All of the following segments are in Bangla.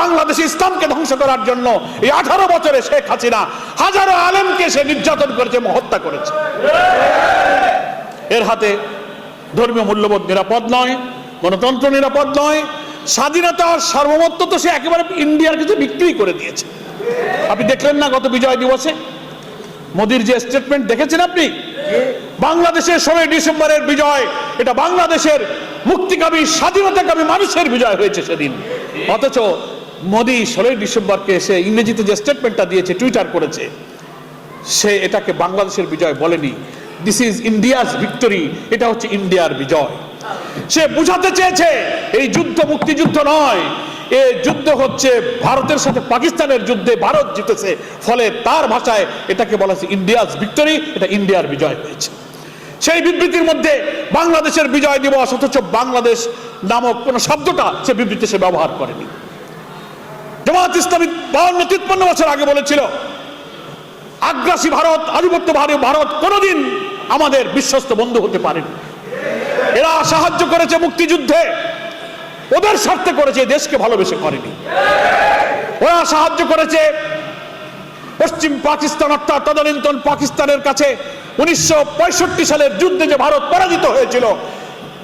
বাংলাদেশে ইসলামকে ধ্বংস করার জন্য এই আঠারো বছরে শেখ হাসিনা হাজারো আলেমকে সে নির্যাতন করেছে হত্যা করেছে। এর হাতে ধর্মীয় মূল্যবোধ নিরাপদ নয়, গণতন্ত্র নিরাপদ নয় স্বাধীনতার সার্বভৌমত্ব তো সে একেবারে ইন্ডিয়ার কাছে বিক্রি করে দিয়েছে। আপনি দেখলেন না গত বিজয় দিবসে? মোদির যে স্টেটমেন্ট দেখেছেন আপনি? বাংলাদেশের ষোলোই ডিসেম্বরের বিজয়, এটা বাংলাদেশের মুক্তিকামী, স্বাধীনতাকামী মানুষের বিজয় হয়েছে সেদিন। অথচ মোদি ষোলোই ডিসেম্বরকে সে ইংরেজিতে যে স্টেটমেন্টটা দিয়েছে টুইটার করেছে, সে এটাকে বাংলাদেশের বিজয় বলেনি। দিস ইজ ইন্ডিয়াস ভিক্টরি এটা হচ্ছে ইন্ডিয়ার বিজয়। সে বুঝাতে চেয়েছে, এই যুদ্ধ মুক্তিযুদ্ধ নয়, এ যুদ্ধ হচ্ছে ভারতের সাথে পাকিস্তানের যুদ্ধে ভারত জিতেছে, ফলে তার ভাষায় এটাকে বলা হচ্ছে ইন্ডিয়াস ভিক্টরি এটা ইন্ডিয়ার বিজয় হয়েছে। সেই বিবৃতির মধ্যে বাংলাদেশের বিজয় দিবস, অথচ বাংলাদেশ নামক কোন শব্দটা সে বিবৃতি সে ব্যবহার করেনি। জামাত ইসলামী বাউন্ন তিপ্পান্ন বছর আগে বলেছিল, আগ্রাসী ভারত আধিপত্যবাদী ভারত কোনোদিন আমাদের বিশ্বস্ত বন্ধু হতে পারেনি। এরা সাহায্য করেছে মুক্তিযুদ্ধে, ওদের স্বার্থে করেছে দেশকে ভালোবেসে করেনি। ওরা সাহায্য করেছে পশ্চিম পাকিস্তান, অর্থাৎ তদানীন্তন পাকিস্তানের কাছে উনিশশো পঁয়ষট্টি সালের যুদ্ধে যে ভারত পরাজিত হয়েছিল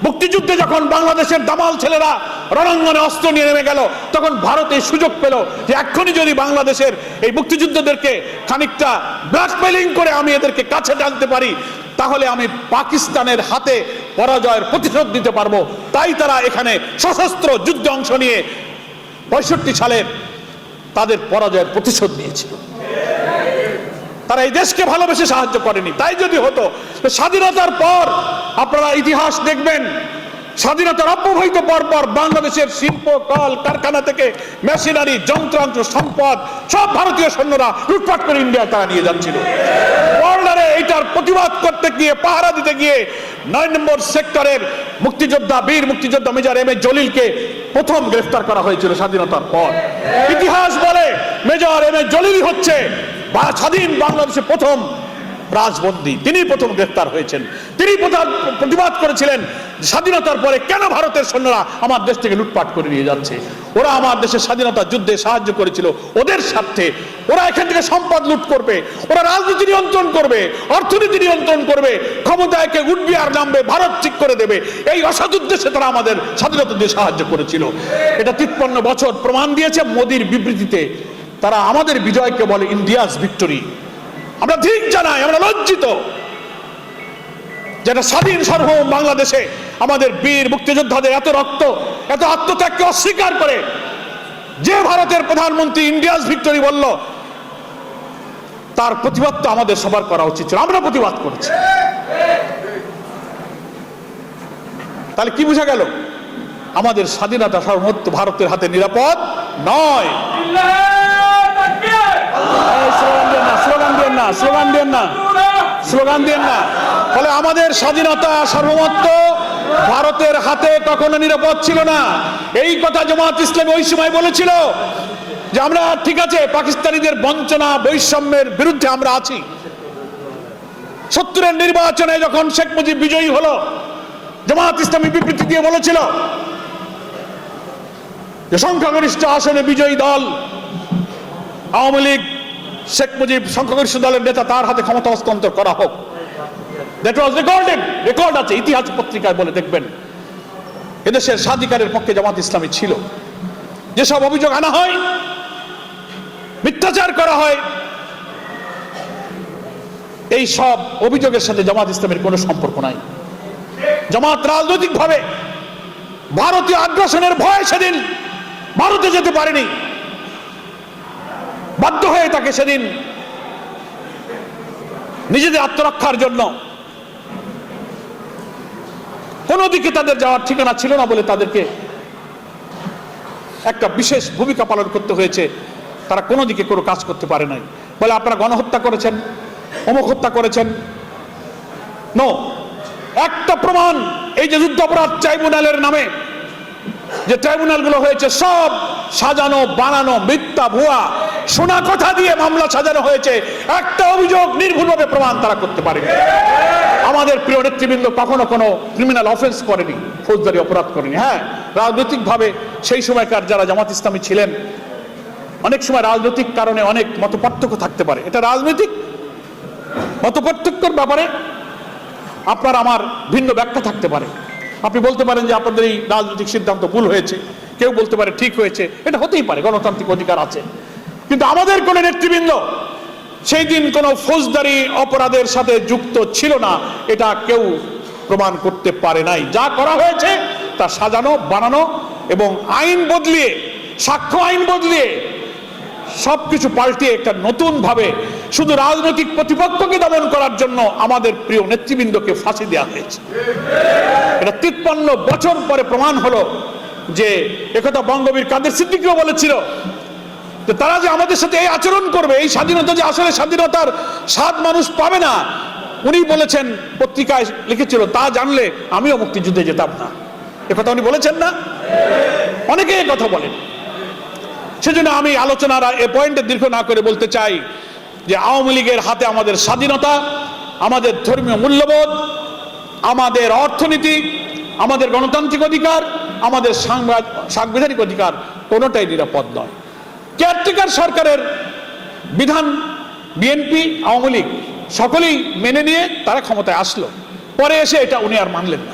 মুক্তিযুদ্ধে যখন বাংলাদেশের দামাল ছেলেরা রণাঙ্গনে অস্ত্র নিয়ে নেমে গেল, তখন ভারত এই সুযোগ পেল যে এক্ষুনি যদি বাংলাদেশের এই মুক্তিযুদ্ধদেরকে খানিকটা ব্ল্যাকমেলিং করে আমি এদেরকে কাছে টানতে পারি, তাহলে আমি পাকিস্তানের হাতে পরাজয়ের প্রতিশোধ দিতে পারব। তাই তারা এখানে সশস্ত্র যুদ্ধে অংশ নিয়ে পঁয়ষট্টি সালের তাদের পরাজয়ের প্রতিশোধ নিয়েছিল। তারা এই দেশকে ভালোবেসে সাহায্য করেনি। তাই যদি হতো স্বাধীনতার পর আপনারা ইতিহাস দেখবেন, স্বাধীনতার অব্যবহিত পর পর বাংলাদেশের শিল্প, কল, কারখানা থেকে মেশিনারি, যন্ত্রাংশ, সম্পদ, সব ভারতীয় সৈন্যরা লুটপাট করে ইন্ডিয়ায় তারা নিয়ে যাচ্ছিল। বর্ডারে এইটার প্রতিবাদ করতে গিয়ে, পাহারা দিতে গিয়ে নয় নম্বর সেক্টরের মুক্তিযোদ্ধা, বীর মুক্তিযোদ্ধা মেজর এম এ জলিলকে প্রথম গ্রেফতার করা হয়েছিল স্বাধীনতার পর। ইতিহাস বলে, মেজর এম এ জলিল হচ্ছে স্বাধীন বাংলাদেশে প্রথম রাজবন্দী। তিনি প্রথম গ্রেফতার হয়েছেন। তিনি প্রতিবাদ করেছিলেন স্বাধীনতার পরে কেন ভারতের সৈন্যরা আমার দেশ থেকে লুটপাট করে নিয়ে যাচ্ছে? ওরা আমার দেশের স্বাধীনতা যুদ্ধে সাহায্য করেছিল। ওদের স্বার্থে ওরা এখান থেকে সম্পদ লুট করবে। ওরা রাজনীতি নিয়ন্ত্রণ করবে, অর্থনীতি নিয়ন্ত্রণ করবে, ক্ষমতায় কে উঠবে আর নামবে, ভারত ঠিক করে দেবে। এই অসৎ উদ্দেশ্যে তারা আমাদের স্বাধীনতা দিয়ে সাহায্য করেছিল। এটা তিপ্পান্ন বছর প্রমাণ দিয়েছে মোদির বিবৃতিতে। তারা আমাদের বিজয়কে বলে ইন্ডিয়াস ভিক্টরি। আমরা ঠিক জানাই, আমরা লজ্জিত যেটা স্বাধীন সার্বভৌম বাংলাদেশে আমাদের বীর মুক্তিযোদ্ধাদের এত রক্ত, এত আত্মত্যাগকে অস্বীকার করে যে ভারতের প্রধানমন্ত্রী ইন্ডিয়াস ভিক্টরি বলল, তার প্রতিবাদ তো আমাদের সবার করা উচিত ছিল, আমরা প্রতিবাদ করেছি। তাহলে কি বোঝা গেল? আমাদের স্বাধীনতা সার্বভৌমত্ব ভারতের হাতে নিরাপদ নয়। স্লোগান না। ফলে আমাদের স্বাধীনতা সার্বভৌমত্ব ভারতের হাতে কখনো নিরাপদ ছিল না। এই কথা জামাত ইসলামী ওই সময় বলেছিল যে আমরা, ঠিক আছে, পাকিস্তানিদের বঞ্চনা, বৈষম্যের বিরুদ্ধে আমরা আছি। সত্তরের নির্বাচনে যখন শেখ মুজিব বিজয়ী হলো, জামাত ইসলামী বিবৃতি দিয়ে বলেছিল যে সংখ্যাগরিষ্ঠ আসনে বিজয়ী দল আওয়ামী লীগ শেখ মুজিব সংখ্যাগরিষ্ঠ দলের নেতা, তার হাতে ক্ষমতা হস্তান্তর করা হোক। দ্যাট ওয়াজ রেকর্ডেড রেকর্ড আছে, ইতিহাস পত্রিকায় বলে দেখবেন। এদেশের স্বাধিকারের পক্ষে জামাত ইসলামী ছিল। যেসব অভিযোগ আনা হয়, মিথ্যাচার করা হয়, এই সব অভিযোগের সাথে জামাত ইসলামের কোনো সম্পর্ক নাই। জামাত রাজনৈতিকভাবে ভারতীয় আগ্রাসনের ভয় সেদিন ভারতে যেতে পারেনি। বাধ্য হয়ে তাকে সেদিন নিজেদের আত্মরক্ষার জন্য কোনো দিকে তাদের যাওয়ার ঠিকানা ছিল না বলে তাদেরকে একটা বিশেষ ভূমিকা পালন করতে হয়েছে। তারা কোনো দিকে কোনো কাজ করতে পারে নাই। বলে আপনারা গণহত্যা করেছেন, অমুক হত্যা করেছেন। নো একটা প্রমাণ এই যে যুদ্ধাপরাধ ট্রাইব্যুনালের নামে, যে ট্রাইব্যুনালগুলো হয়েছে সব সাজানো, বানানো, মিথ্যা, ভুয়া শোনা কথা দিয়ে মামলা সাজানো হয়েছে। একটা অভিযোগ নির্ভুলভাবে প্রমাণ তারা করতে পারে আমাদের প্রিয় নেতৃবৃন্দ কখনো কোনো ক্রিমিনাল অফেন্স করেনি, ফৌজদারি অপরাধ করেনি। হ্যাঁ রাজনৈতিকভাবে সেই সময়কার যারা জামাত ইসলামী ছিলেন, অনেক সময় রাজনৈতিক কারণে অনেক মতপার্থক্য থাকতে পারে। এটা রাজনৈতিক মতপার্থক্যর ব্যাপারে আপনার আমার ভিন্ন ব্যাখ্যা থাকতে পারে। আপনি বলতে পারেন যে আপনাদের এই রাজনৈতিক সিদ্ধান্ত ভুল হয়েছে, কেউ বলতে পারে ঠিক হয়েছে, এটা হতেই পারে, গণতান্ত্রিক অধিকার আছে। কিন্তু আমাদের কোনো নেতৃবৃন্দ সেই দিন কোনো ফৌজদারি অপরাধের সাথে যুক্ত ছিল না, এটা কেউ প্রমাণ করতে পারে নাই। যা করা হয়েছে তা সাজানো, বানানো এবং আইন বদলিয়ে, সাক্ষ্য আইন বদলিয়ে সবকিছু পাল্টিয়ে একটা নতুন ভাবে শুধু রাজনৈতিক প্রতিপক্ষকে দমন করার জন্য আমাদের প্রিয় নেতৃবৃন্দকে ফাঁসি দেওয়া হয়েছে। এটা তিপ্পান্ন বছর পরে প্রমাণ হলো যে একথা বঙ্গবীর কাদের সিদ্দিকও বলেছিল যে তারা যে আমাদের সাথে এই আচরণ করবে, এই স্বাধীনতা যে আসলে স্বাধীনতার স্বাদ মানুষ পাবে না, উনি বলেছেন, পত্রিকায় লিখেছিল, তা জানলে আমিও মুক্তিযুদ্ধে যেতাম না। একথা উনি বলেছেন না? অনেকে এ কথা বলেন। সেজন্য আমি আলোচনার এ পয়েন্টে দীর্ঘ না করে বলতে চাই যে আওয়ামী লীগের হাতে আমাদের স্বাধীনতা, আমাদের ধর্মীয় মূল্যবোধ, আমাদের অর্থনীতি, আমাদের গণতান্ত্রিক অধিকার, আমাদের সাংবিধানিক অধিকার কোনোটাই নিরাপদ নয়। কেয়ারটেকার সরকারের বিধান বিএনপি আওয়ামী লীগ, সকলেই মেনে নিয়ে তারা ক্ষমতায় আসলো। পরে এসে এটা উনি আর মানলেন না।